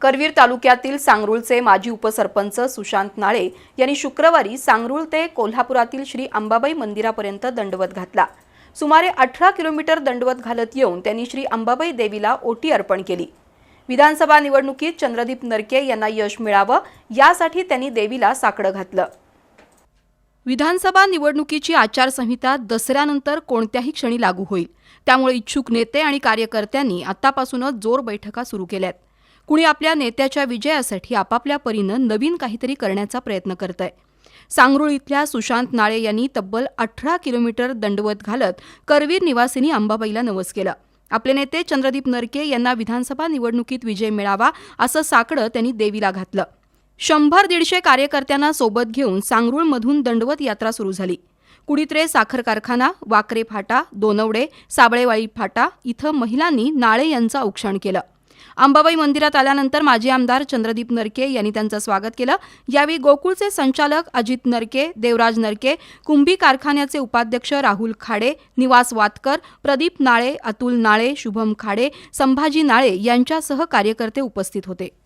करवीर तालुक्यातील सांगरुळचे माजी उपसरपंच सुशांत नाळे यांनी शुक्रवारी सांगरुळ ते कोल्हापुरातील श्री अंबाबाई मंदिरापर्यंत दंडवत घातला. सुमारे अठरा किलोमीटर दंडवत घालत येऊन त्यांनी श्री अंबाबाई देवीला ओटी अर्पण केली. विधानसभा निवडणुकीत चंद्रदीप नरके यांना यश मिळावं यासाठी त्यांनी देवीला साकडं घातलं. विधानसभा निवडणुकीची आचारसंहिता दसऱ्यानंतर कोणत्याही क्षणी लागू होईल. त्यामुळे इच्छुक नेते आणि कार्यकर्त्यांनी आतापासूनच जोर बैठका सुरू केल्यात. कुणी आपल्या नेत्याच्या विजयासाठी आपापल्या परीनं नवीन काहीतरी करण्याचा प्रयत्न करत आहे सांगरुळ इथल्या सुशांत नाळे यांनी तब्बल अठरा किलोमीटर दंडवत घालत करवीर निवासिनी अंबाबाईला नवस केलं. आपले नेते चंद्रदीप नरके यांना विधानसभा निवडणुकीत विजय मिळावा असं साकडं त्यांनी देवीला घातलं. शंभर दीडशे कार्यकर्त्यांना सोबत घेऊन सांगरुळमधून दंडवत यात्रा सुरू झाली. कुडित्रे साखर कारखाना वाकरे फाटा दोनवडे साबळेवाळी फाटा इथं महिलांनी नाळे यांचं औक्षण केलं. अंबाबाई मंदिरात आल्यानंतर माजी आमदार चंद्रदीप नरके यांनी त्यांचं स्वागत केलं. यावेळी गोकुळचे संचालक अजित नरके देवराज नरके कुंभी कारखान्याचे उपाध्यक्ष राहुल खाडे निवास वातकर प्रदीप नाळे अतुल नाळे शुभम खाडे संभाजी नाळे यांच्यासह कार्यकर्ते उपस्थित होते.